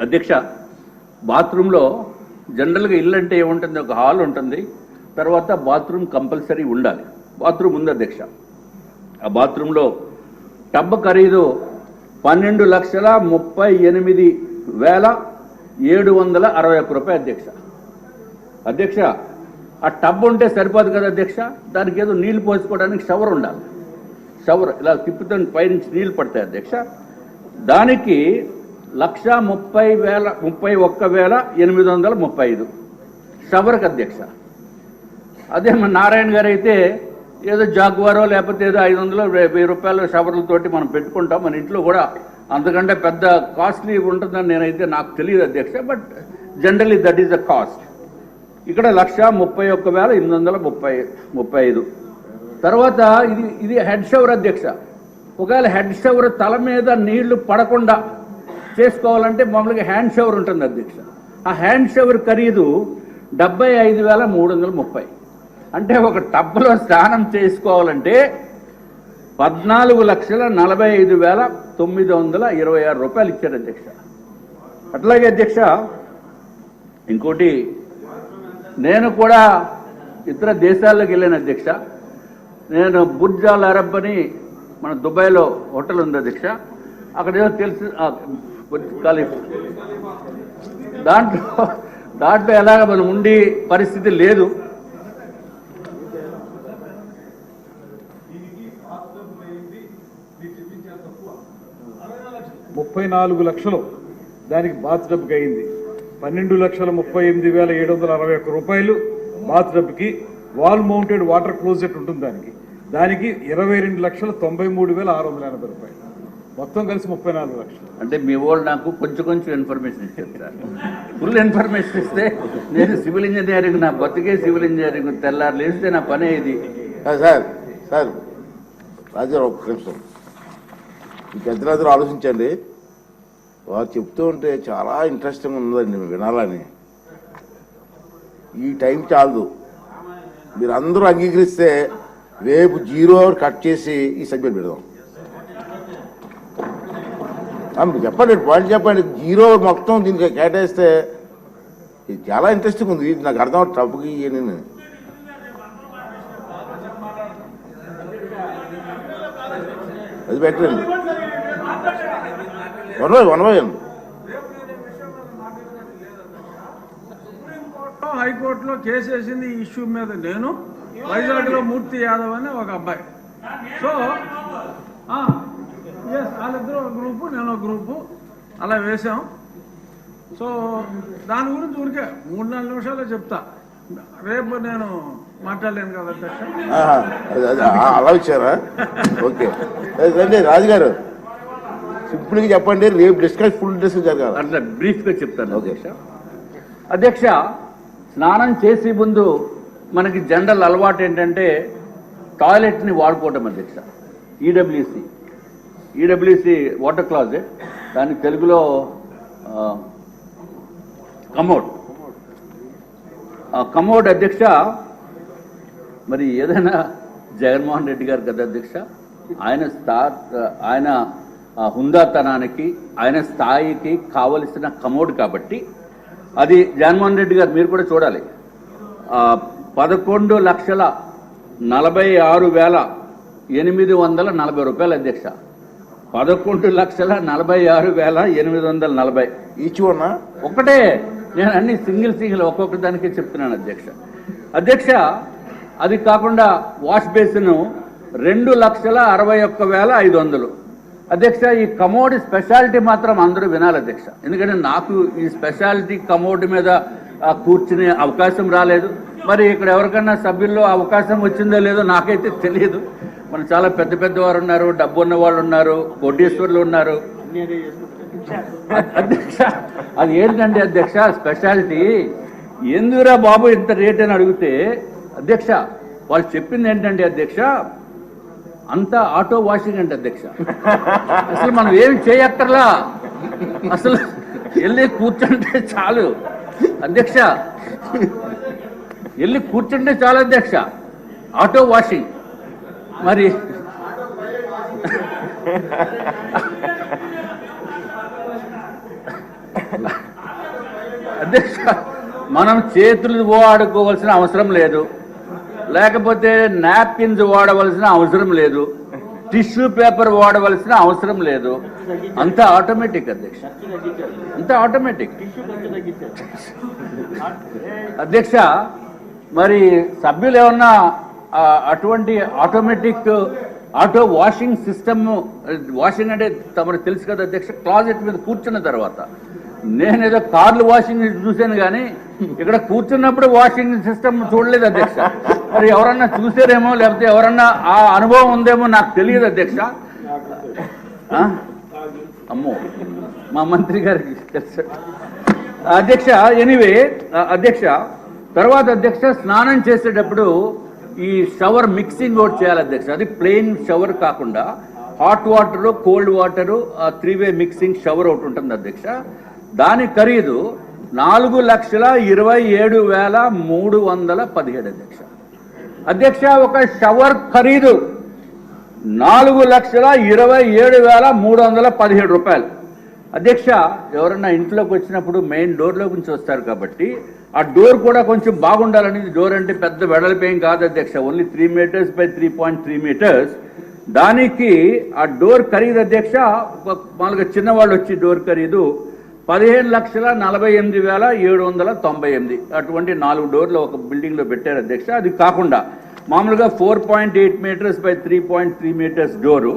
అధ్యక్ష బాత్రూంలో జనరల్గా ఇల్లు అంటే ఏముంటుంది? ఒక హాల్ ఉంటుంది. తర్వాత బాత్రూమ్ కంపల్సరీ ఉండాలి. బాత్రూమ్ ఉంది అధ్యక్ష. ఆ బాత్రూంలో టబ్ ఖరీదు పన్నెండు లక్షల ముప్పై ఎనిమిది వేల ఏడు వందల అరవై ఒక్క రూపాయి అధ్యక్ష. అధ్యక్ష ఆ టబ్ ఉంటే సరిపోదు కదా అధ్యక్ష? దానికి ఏదో నీళ్ళు పోసుకోవడానికి షవర్ ఉండాలి. షవర్ ఇలా తిప్పుతో పైనుంచి నీళ్ళు పడతాయి అధ్యక్ష. దానికి లక్ష ముప్పై వేల ముప్పై ఒక్క వేల ఎనిమిది వందల ముప్పై ఐదు. షవర్కి అధ్యక్ష. అదే మన నారాయణ గారు అయితే ఏదో జాగ్వారో లేకపోతే ఏదో ఐదు వందలు వెయ్యి రూపాయల షవర్లతోటి మనం పెట్టుకుంటాం. మన ఇంట్లో కూడా అంతకంటే పెద్ద కాస్ట్లీ ఉంటుందని నేనైతే నాకు తెలియదు అధ్యక్ష but generally that is the cost. ఇక్కడ లక్ష ముప్పై ఒక్క వేల ఎనిమిది వందల ముప్పై ముప్పై ఐదు. తర్వాత ఇది ఇది హెడ్ షవర్ అధ్యక్ష. ఒకవేళ హెడ్ షవర్ తల మీద నీళ్ళు పడకుండా చేసుకోవాలంటే మామూలుగా హ్యాండ్ షవర్ ఉంటుంది అధ్యక్ష. ఆ హ్యాండ్ షవర్ ఖరీదు డెబ్బై ఐదు వేల మూడు వందల ముప్పై. అంటే ఒక టబ్లో స్నానం చేసుకోవాలంటే పద్నాలుగు లక్షల నలభై ఐదు వేల తొమ్మిది వందల ఇరవై ఆరు రూపాయలు ఇచ్చారు అధ్యక్ష. అట్లాగే అధ్యక్ష ఇంకోటి నేను కూడా ఇతర దేశాల్లోకి వెళ్ళాను అధ్యక్ష. నేను బుర్జ్ అల్ అరబ్ అని మన దుబాయ్లో హోటల్ ఉంది అధ్యక్ష. అక్కడ ఏదో తెలుసు ఖలీఫ్ దాంట్లో దాంట్లో ఎలాగ మనం ఉండి పరిస్థితి లేదు. ముప్పై నాలుగు లక్షలు దానికి బాత్ డబ్బుకి అయింది. పన్నెండు లక్షల ముప్పై ఎనిమిది వేల ఏడు వందల అరవై ఒక్క రూపాయలు బాత్ డబ్బుకి వాల్ మౌంటెడ్ వాటర్ క్లోజెట్ ఉంటుంది దానికి. దానికి ఇరవై రెండు లక్షల తొంభై మూడు వేల ఆరు వందల ఎనభై రూపాయలు. మొత్తం కలిసి ముప్పై నాలుగు లక్షలు. అంటే మీ వాళ్ళు నాకు కొంచెం కొంచెం ఇన్ఫర్మేషన్ ఇచ్చారు సార్. ఫుల్ ఇన్ఫర్మేషన్ ఇస్తే నేను సివిల్ ఇంజనీరింగ్ నా బతికే సివిల్ ఇంజనీరింగ్ తెల్లారు లేస్తే నా పనే ఇది. ఆ, సార్ సార్ రాజారావు ఒక్క నిమిషం. ఈ పెద్దలందరూ ఆలోచించండి? వారు చెప్తూ ఉంటే చాలా ఇంట్రెస్టింగ్ ఉందండి వినాలని. ఈ టైం చాలదు. మీరు అందరూ అంగీకరిస్తే రేపు జీరో అవర్ కట్ చేసి ఈ సబ్జెక్ట్ పెడదాం. మీరు చెప్పండి పాయింట్ చెప్పండి. జీరో మొత్తం దీనికి కేటాయిస్తే ఇది చాలా ఇంట్రెస్టింగ్ ఉంది. ఇది నాకు అర్థం టబ్కి నేను. అది పెట్టండి. One by one by one హైకోర్టులో కేసు వేసింది ఈ ఇష్యూ మీద నేను. వైజాగ్లో మూర్తి యాదవ్ అని ఒక అబ్బాయి. సో ఎస్ వాళ్ళిద్దరూ ఒక గ్రూపు నేను ఒక గ్రూపు అలా వేసాం సో దాని గురించి ఊరికే మూడు నాలుగు నిమిషాలు చెప్తా. రేపు నేను మాట్లాడలేను కదా అలా వచ్చారా ఓకే. రండి రాజుగారు. సింపుల్గా చెప్పండి రేపు డిస్కస్ ఫుల్ డిస్కస్ జరగాలి. అట్లా బ్రీఫ్గా చెప్తాను అధ్యక్ష. అధ్యక్ష స్నానం చేసే ముందు మనకి జనరల్ అలవాటు ఏంటంటే టాయిలెట్ని వాడుకోవటం అధ్యక్ష. ఈడబ్ల్యూసి. ఈడబ్ల్యూసి వాటర్ క్లాజెట్ దాని తెలుగులో కమోడ్. కమోడ్ అధ్యక్ష మరి ఏదైనా జగన్మోహన్ రెడ్డి గారు కదా అధ్యక్ష? ఆయన స్థా ఆయన హుందాతనానికి ఆయన స్థాయికి కావలసిన కమోడ్ కాబట్టి అది జగన్మోహన్ రెడ్డి గారు మీరు కూడా చూడాలి. పదకొండు లక్షల నలభై ఆరు వేల ఎనిమిది వందల నలభై రూపాయలు అధ్యక్ష. పదకొండు లక్షల నలభై ఆరు వేల ఎనిమిది వందల నలభై. ఈచ్ వన్ ఒకటే నేను అన్ని సింగిల్ సింగిల్ ఒక్కొక్క దానికే చెప్తున్నాను అధ్యక్ష. అధ్యక్ష అది కాకుండా వాష్ బేసిన్ రెండు లక్షల అరవై ఒక్క వేల ఐదు వందలు. అధ్యక్ష ఈ కమోడ్ స్పెషాలిటీ మాత్రం అందరూ వినాలి అధ్యక్ష. ఎందుకంటే నాకు ఈ స్పెషాలిటీ కమోడ్ మీద కూర్చునే అవకాశం రాలేదు. మరి ఇక్కడ ఎవరికన్నా సభ్యుల్లో అవకాశం వచ్చిందో లేదో నాకైతే తెలియదు. మన చాలా పెద్ద పెద్ద వారు ఉన్నారు డబ్బు ఉన్న వాళ్ళు ఉన్నారు కోటీశ్వర్లు ఉన్నారు. అధ్యక్ష అది ఏంటంటే అధ్యక్ష స్పెషాలిటీ. ఎందుకురా బాబు ఇంత రేట్ అని అడిగితే అధ్యక్ష వాళ్ళు చెప్పింది ఏంటంటే అధ్యక్ష అంతా ఆటో వాషింగ్ అంటే అధ్యక్ష. అసలు మనం ఏమి చేయక్కర్లా? అసలు వెళ్ళి కూర్చుంటే చాలు. అధ్యక్ష వెళ్ళి కూర్చుంటే చాలు అధ్యక్ష. Auto washing. మరి అధ్యక్ష మనం చేతులు వాడుకోవాల్సిన అవసరం లేదు. లేకపోతే నాప్కిన్స్ వాడవలసిన అవసరం లేదు. టిష్యూ పేపర్ వాడవలసిన అవసరం లేదు. అంత ఆటోమేటిక్ అధ్యక్ష. అంత ఆటోమేటిక్. అధ్యక్ష మరి సభ్యులు ఏమన్నా అటువంటి automatic auto washing system washing అంటే తమరు తెలుసు కదా అధ్యక్ష క్లాజెట్ మీద కూర్చున్న తర్వాత. నేను ఏదో కార్లు వాషింగ్ చూశాను కానీ ఇక్కడ కూర్చున్నప్పుడు వాషింగ్ సిస్టమ్ చూడలేదు అధ్యక్ష. మరి ఎవరన్నా చూసారేమో లేకపోతే ఎవరన్నా ఆ అనుభవం ఉందేమో నాకు తెలియదు అధ్యక్ష. ఆ? అమ్మో మా మంత్రి గారికి తెలుసు. అధ్యక్ష ఎనీవే అధ్యక్ష తర్వాత అధ్యక్ష స్నానం చేసేటప్పుడు ఈ షవర్ మిక్సింగ్ కూడా చేయాలి అధ్యక్ష. అది ప్లెయిన్ షవర్ కాకుండా hot water cold water three way mixing shower ఒకటి ఉంటుంది అధ్యక్ష. దాని ఖరీదు నాలుగు లక్షల ఇరవై ఏడు వేల మూడు వందల పదిహేడు అధ్యక్ష. అధ్యక్ష ఒక షవర్ ఖరీదు నాలుగు లక్షల ఇరవై ఏడు వేల మూడు వందల పదిహేడు రూపాయలు. అధ్యక్ష ఎవరన్నా ఇంట్లోకి వచ్చినప్పుడు మెయిన్ డోర్లో నుంచి వస్తారు కాబట్టి ఆ డోర్ కూడా కొంచెం బాగుండాలని డోర్ అంటే పెద్ద వెడల్పేం కాదు అధ్యక్ష. Only three meters by three point three meters దానికి ఆ డోర్ ఖరీదు అధ్యక్ష మామూలుగా చిన్నవాళ్ళు వచ్చి డోర్ ఖరీదు పదిహేను లక్షల నలభై ఎనిమిది వేల ఏడు వందల తొంభై ఎనిమిది. అటువంటి నాలుగు డోర్లు ఒక బిల్డింగ్లో పెట్టారు అధ్యక్ష. అది కాకుండా మామూలుగా four point eight meters by three point three meters door.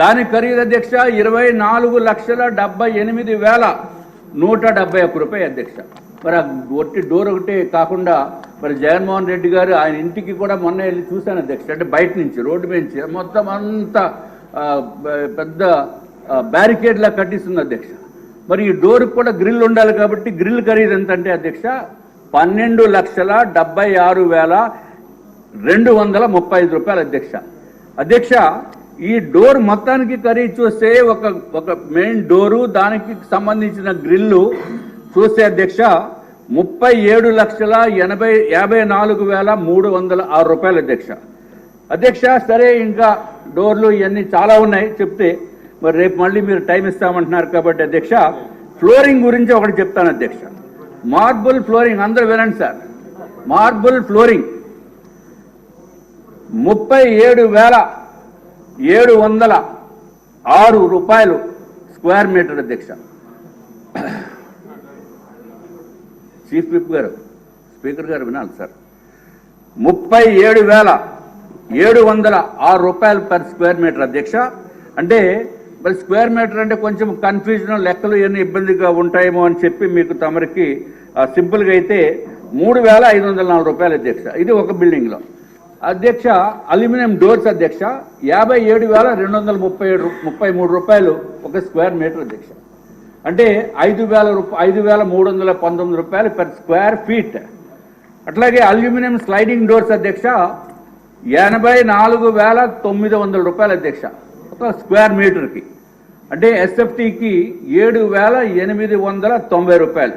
దాని ఖరీదు అధ్యక్ష ఇరవై నాలుగు లక్షల డెబ్బై ఎనిమిది వేల నూట డెబ్బై ఒక్క రూపాయి అధ్యక్ష. మరి ఒట్టి డోర్ ఒకటే కాకుండా మరి జగన్మోహన్ రెడ్డి గారు ఆయన ఇంటికి కూడా మొన్న వెళ్ళి చూశాను అధ్యక్ష. అంటే బయట నుంచి రోడ్డు మీద నుంచి మొత్తం అంతా పెద్ద బ్యారికేడ్ లా కట్టిస్తుంది అధ్యక్ష. మరి ఈ డోర్కి కూడా గ్రిల్ ఉండాలి కాబట్టి గ్రిల్ ఖరీదు ఎంత అంటే అధ్యక్ష పన్నెండు లక్షల డెబ్బై ఆరు వేల రెండు వందల ముప్పై ఐదు రూపాయలు అధ్యక్ష. అధ్యక్ష ఈ డోర్ మొత్తానికి ఖరీదు చూస్తే ఒక ఒక మెయిన్ డోరు దానికి సంబంధించిన గ్రిల్లు చూస్తే అధ్యక్ష ముప్పై ఏడు లక్షల ఎనభై యాభై నాలుగు వేల మూడు వందల ఆరు రూపాయలు అధ్యక్ష. అధ్యక్ష సరే ఇంకా డోర్లు ఇవన్నీ చాలా ఉన్నాయి చెప్తే మరి రేపు మళ్ళీ మీరు టైం ఇస్తామంటున్నారు కాబట్టి అధ్యక్ష ఫ్లోరింగ్ గురించి ఒకటి చెప్తాను అధ్యక్ష. మార్బుల్ ఫ్లోరింగ్ అందరూ వినండి సార్. Marble flooring. ముప్పై ఏడు వేల ఏడు వందల ఆరు రూపాయలు స్క్వేర్ మీటర్ అధ్యక్ష. చీఫ్ విప్ గారు స్పీకర్ గారు వినాలి సార్. ముప్పై ఏడు వేల ఏడు వందల ఆరు రూపాయలు పర్ స్క్వేర్ మీటర్ అధ్యక్ష. అంటే మరి స్క్వేర్ మీటర్ అంటే కొంచెం కన్ఫ్యూజన్ లెక్కలు ఎన్ని ఇబ్బందిగా ఉంటాయేమో అని చెప్పి మీకు తమరికి ఆ, సింపుల్గా అయితే మూడు వేల ఐదు వందల నాలుగు రూపాయలు అధ్యక్ష. ఇది ఒక బిల్డింగ్లో అధ్యక్ష అల్యూమినియం డోర్స్ అధ్యక్ష యాభై ఏడు వేల రెండు వందల ముప్పై ఏడు ముప్పై మూడు రూపాయలు ఒక స్క్వేర్ మీటర్ అధ్యక్ష. అంటే ఐదు వేల రూప ఐదు వేల మూడు వందల పంతొమ్మిది రూపాయలు పర్ స్క్వేర్ ఫీట్ అట్లాగే అల్యూమినియం స్లైడింగ్ డోర్స్ అధ్యక్ష ఎనభై నాలుగు వేల తొమ్మిది వందల రూపాయలు అధ్యక్ష ఒక స్క్వేర్ మీటర్కి అంటే ఎస్ఎఫ్టీకి ఏడు వేల ఎనిమిది వందల తొంభై రూపాయలు.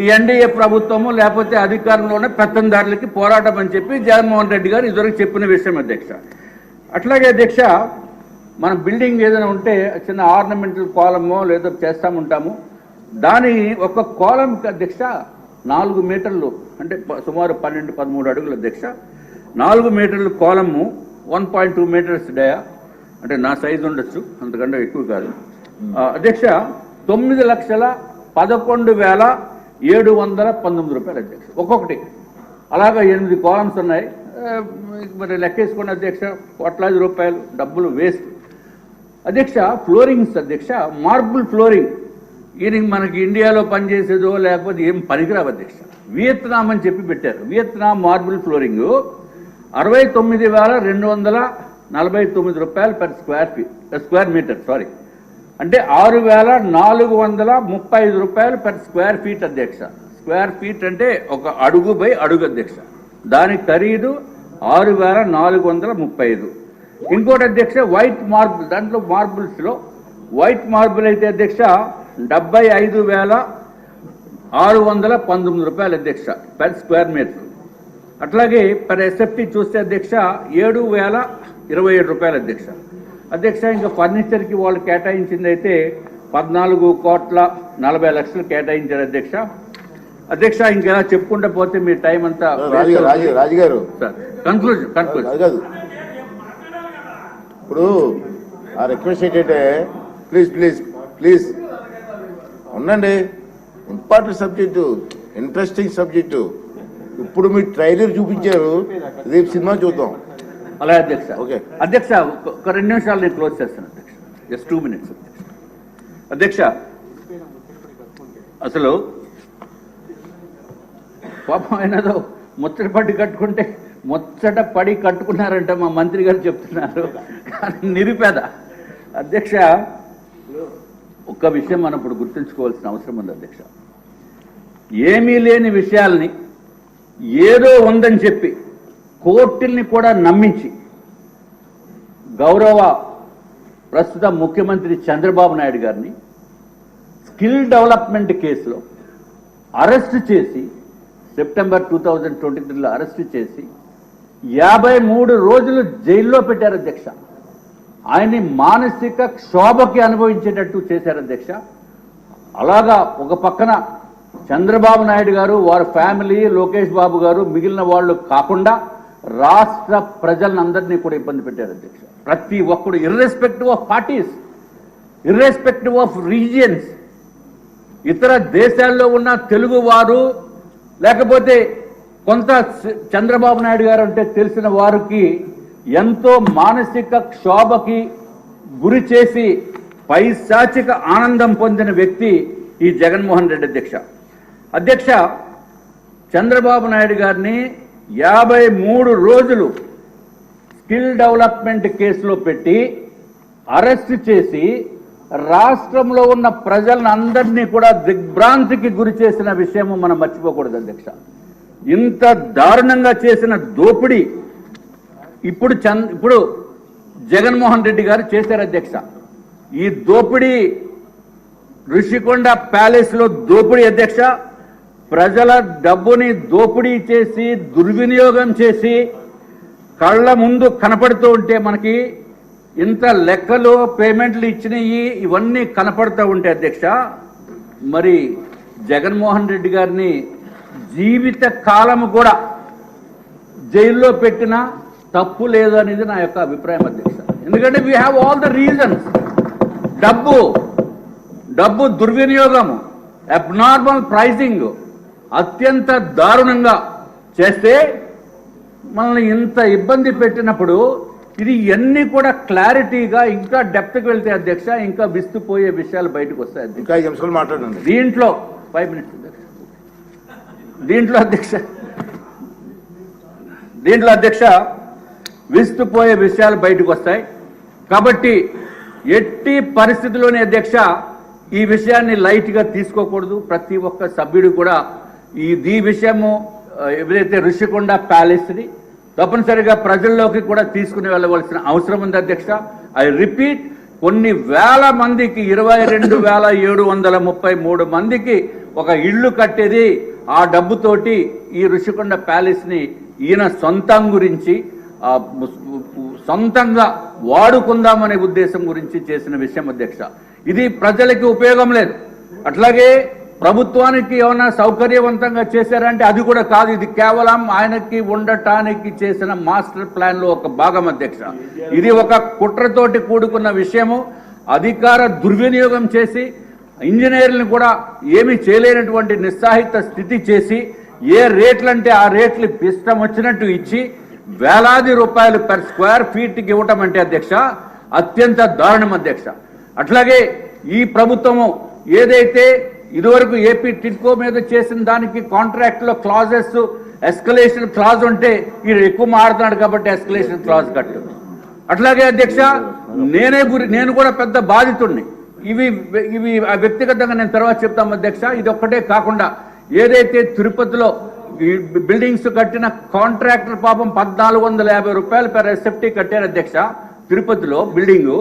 ఈ ఎన్డీఏ ప్రభుత్వము లేకపోతే అధికారంలో ఉన్న పెత్తందారులకి పోరాటం అని చెప్పి జగన్మోహన్ రెడ్డి గారు ఇదివరకు చెప్పిన విషయం అధ్యక్ష. అట్లాగే అధ్యక్ష మన బిల్డింగ్ ఏదైనా ఉంటే చిన్న ఆర్నమెంటల్ కాలమో లేదో చేస్తాముంటాము దాని ఒక కాలంకి అధ్యక్ష నాలుగు మీటర్లు అంటే సుమారు పన్నెండు పదమూడు అడుగులు అధ్యక్ష. నాలుగు మీటర్లు కాలము one point two meters dia. అంటే నా సైజు ఉండొచ్చు అంతకంటే ఎక్కువ కాదు. అధ్యక్ష తొమ్మిది లక్షల పదకొండు వేల ఏడు వందల పంతొమ్మిది రూపాయలు అధ్యక్ష. ఒక్కొక్కటి. అలాగా ఎనిమిది కాలమ్స్ ఉన్నాయి. మరి లెక్కేసుకున్న అధ్యక్ష. కోట్లాది రూపాయలు డబ్బులు వేస్ట్. అధ్యక్ష ఫ్లోరింగ్స్ అధ్యక్ష మార్బుల్ ఫ్లోరింగ్. ఈయన మనకి ఇండియాలో పనిచేసేదో లేకపోతే ఏం పనికిరావు అధ్యక్ష. వియత్నాం అని చెప్పి పెట్టారు. Vietnam marble flooring. అరవై తొమ్మిది వేల రెండు వందల నలభై తొమ్మిది రూపాయలు per square feet square meter sorry అంటే ఆరు వేల నాలుగు వందల ముప్పై ఐదు రూపాయలు పర్ స్క్వేర్ ఫీట్ అధ్యక్ష. స్క్వేర్ ఫీట్ అంటే ఒక అడుగు బై అడుగు అధ్యక్ష. దాని ఖరీదు ఆరు వేల నాలుగు వందల ముప్పై ఐదు ఇంకోటి అధ్యక్ష వైట్ మార్బుల్ దాంట్లో మార్బుల్స్లో వైట్ మార్బుల్ అయితే అధ్యక్ష డెబ్బై ఐదు వేల ఆరు వందల పంతొమ్మిది రూపాయలు అధ్యక్ష పర్ స్క్వేర్ మీటర్ అట్లాగే పర్ ఎస్ఎఫ్టీ చూస్తే అధ్యక్ష ఏడు వేల ఇరవై ఏడు రూపాయలు అధ్యక్ష. అధ్యక్ష ఇంకా ఫర్నిచర్కి వాళ్ళు కేటాయించింది అయితే పద్నాలుగు కోట్ల నలభై లక్షలు కేటాయించారు అధ్యక్ష. అధ్యక్ష ఇంకెలా చెప్పుకుంటూ పోతే మీ టైం అంతా రాజు రాజు రాజుగారు కన్క్లూజన్ కన్క్లూజన్ కాదు ఇప్పుడు ఆ రిక్వెస్ట్ ఏంటంటే ప్లీజ్ ప్లీజ్ ప్లీజ్ ఉండండి. Important subject interesting subject. ఇప్పుడు మీరు ట్రైలర్ చూపించారు. రేపు సినిమా చూద్దాం. అలాగే అధ్యక్ష. ఓకే. అధ్యక్ష ఒక- రెండు నిమిషాలు నేను క్లోజ్ చేస్తాను అధ్యక్ష. జస్ట్ టూ మినిట్స్ అధ్యక్ష. అసలు పాపం ఆయనదో ముచ్చట పడి కట్టుకుంటే ముచ్చట పడి కట్టుకున్నారంట మా మంత్రి గారు చెప్తున్నారు. నిరుపేద. అధ్యక్ష ఒక్క విషయం మనం ఇప్పుడు గుర్తుంచుకోవాల్సిన అవసరం ఉంది అధ్యక్ష. ఏమీ లేని విషయాల్ని ఏదో ఉందని చెప్పి కోర్టుల్ని కూడా నమ్మించి గౌరవ ప్రస్తుత ముఖ్యమంత్రి చంద్రబాబు నాయుడు గారిని స్కిల్ డెవలప్మెంట్ కేసులో అరెస్ట్ చేసి సెప్టెంబర్ టూ థౌజండ్ ట్వంటీ త్రీలో అరెస్ట్ చేసి యాభై మూడు రోజులు జైల్లో పెట్టారు అధ్యక్ష. ఆయన్ని మానసిక క్షోభకి అనుభవించేటట్టు చేశారు అధ్యక్ష. అలాగా ఒక పక్కన చంద్రబాబు నాయుడు గారు వారి ఫ్యామిలీ లోకేష్ బాబు గారు మిగిలిన వాళ్ళు కాకుండా రాష్ట్ర ప్రజలందరినీ కూడా ఇబ్బంది పెట్టారు అధ్యక్ష. ప్రతి ఒక్కడు irrespective of parties irrespective of regions ఇతర దేశాల్లో ఉన్న తెలుగు వారు లేకపోతే కొంత చంద్రబాబు నాయుడు గారు అంటే తెలిసిన వారికి ఎంతో మానసిక క్షోభకి గురి చేసి పైశాచిక ఆనందం పొందిన వ్యక్తి ఈ జగన్మోహన్ రెడ్డి అధ్యక్ష. అధ్యక్ష చంద్రబాబు నాయుడు గారిని యాభై మూడు రోజులు స్కిల్ డెవలప్మెంట్ కేసులో పెట్టి అరెస్ట్ చేసి రాష్ట్రంలో ఉన్న ప్రజలను అందరినీ కూడా దిగ్భ్రాంతికి గురి చేసిన విషయము మనం మర్చిపోకూడదు అధ్యక్ష. ఇంత దారుణంగా చేసిన దోపిడీ ఇప్పుడు చంద్ ఇప్పుడు జగన్మోహన్ రెడ్డి గారు చేశారు అధ్యక్ష. ఈ దోపిడీ ఋషికొండ ప్యాలెస్లో దోపిడీ అధ్యక్ష. ప్రజల డబ్బుని దోపిడీ చేసి దుర్వినియోగం చేసి కళ్ళ ముందు కనపడుతూ ఉంటే మనకి ఇంత లెక్కలు పేమెంట్లు ఇచ్చినవి ఇవన్నీ కనపడుతూ ఉంటే అధ్యక్ష మరి జగన్మోహన్ రెడ్డి గారిని జీవిత కాలము కూడా జైల్లో పెట్టినా తప్పు లేదు అనేది నా యొక్క అభిప్రాయం అధ్యక్ష. ఎందుకంటే we have all the reasons డబ్బు డబ్బు దుర్వినియోగము అబ్నార్మల్ ప్రైసింగ్ అత్యంత దారుణంగా చేస్తే మనల్ని ఇంత ఇబ్బంది పెట్టినప్పుడు ఇది ఇవన్నీ కూడా క్లారిటీగా ఇంకా డెప్త్కి వెళ్తే అధ్యక్ష ఇంకా విస్తుపోయే విషయాలు బయటకు వస్తాయి అధ్యక్ష. మాట్లాడండి. దీంట్లో ఫైవ్ మినిట్స్ అధ్యక్ష. దీంట్లో అధ్యక్ష. దీంట్లో అధ్యక్ష విస్తుపోయే విషయాలు బయటకు వస్తాయి. కాబట్టి ఎట్టి పరిస్థితిలోని అధ్యక్ష ఈ విషయాన్ని లైట్గా తీసుకోకూడదు. ప్రతి ఒక్క సభ్యుడు కూడా ఈ ఈ విషయము ఎవరైతే ఋషికొండ ప్యాలెస్ని తప్పనిసరిగా ప్రజల్లోకి కూడా తీసుకుని వెళ్ళవలసిన అవసరం ఉంది అధ్యక్ష. ఐ రిపీట్ కొన్ని వేల మందికి ఇరవై రెండు వేల ఏడు వందల ముప్పై మూడు మందికి ఒక ఇల్లు కట్టేది ఆ డబ్బుతోటి ఈ ఋషికొండ ప్యాలెస్ని ఈయన సొంతం గురించి సొంతంగా వాడుకుందామనే ఉద్దేశం గురించి చేసిన విషయం అధ్యక్ష. ఇది ప్రజలకి ఉపయోగం లేదు. అట్లాగే ప్రభుత్వానికి ఏమైనా సౌకర్యవంతంగా చేశారంటే అది కూడా కాదు. ఇది కేవలం ఆయనకి ఉండటానికి చేసిన మాస్టర్ ప్లాన్లో ఒక భాగం అధ్యక్ష. ఇది ఒక కుట్రతోటి కూడుకున్న విషయము. అధికార దుర్వినియోగం చేసి ఇంజనీర్లను కూడా ఏమీ చేయలేనటువంటి నిస్సాహిత స్థితి చేసి ఏ రేట్లంటే ఆ రేట్లు ఇష్టం వచ్చినట్టు ఇచ్చి వేలాది రూపాయలు పర్ స్క్వేర్ ఫీట్కి ఇవ్వటం అంటే అధ్యక్ష అత్యంత దారుణం అధ్యక్ష. అట్లాగే ఈ ప్రభుత్వము ఏదైతే ఇదివరకు ఏపీ టిడ్కో మీద చేసిన దానికి కాంట్రాక్ట్లో క్లాజెస్ ఎస్కలేషన్ క్లాజ్ ఉంటే ఈయన ఎక్కువ మాడుతున్నాడు కాబట్టి ఎస్కలేషన్ క్లాజ్ కట్టు. అట్లాగే అధ్యక్ష నేనే గురి నేను కూడా పెద్ద బాధితుడిని ఇవి ఇవి వ్యక్తిగతంగా నేను తర్వాత చెప్తాము అధ్యక్ష ఇది ఒక్కటే కాకుండా ఏదైతే తిరుపతిలో ఈ బిల్డింగ్స్ కట్టిన కాంట్రాక్టర్ పాపం పద్నాలుగు వందల యాభై రూపాయలు పెర్ ఎస్ఎఫ్టీ కట్టారు అధ్యక్ష తిరుపతిలో బిల్డింగు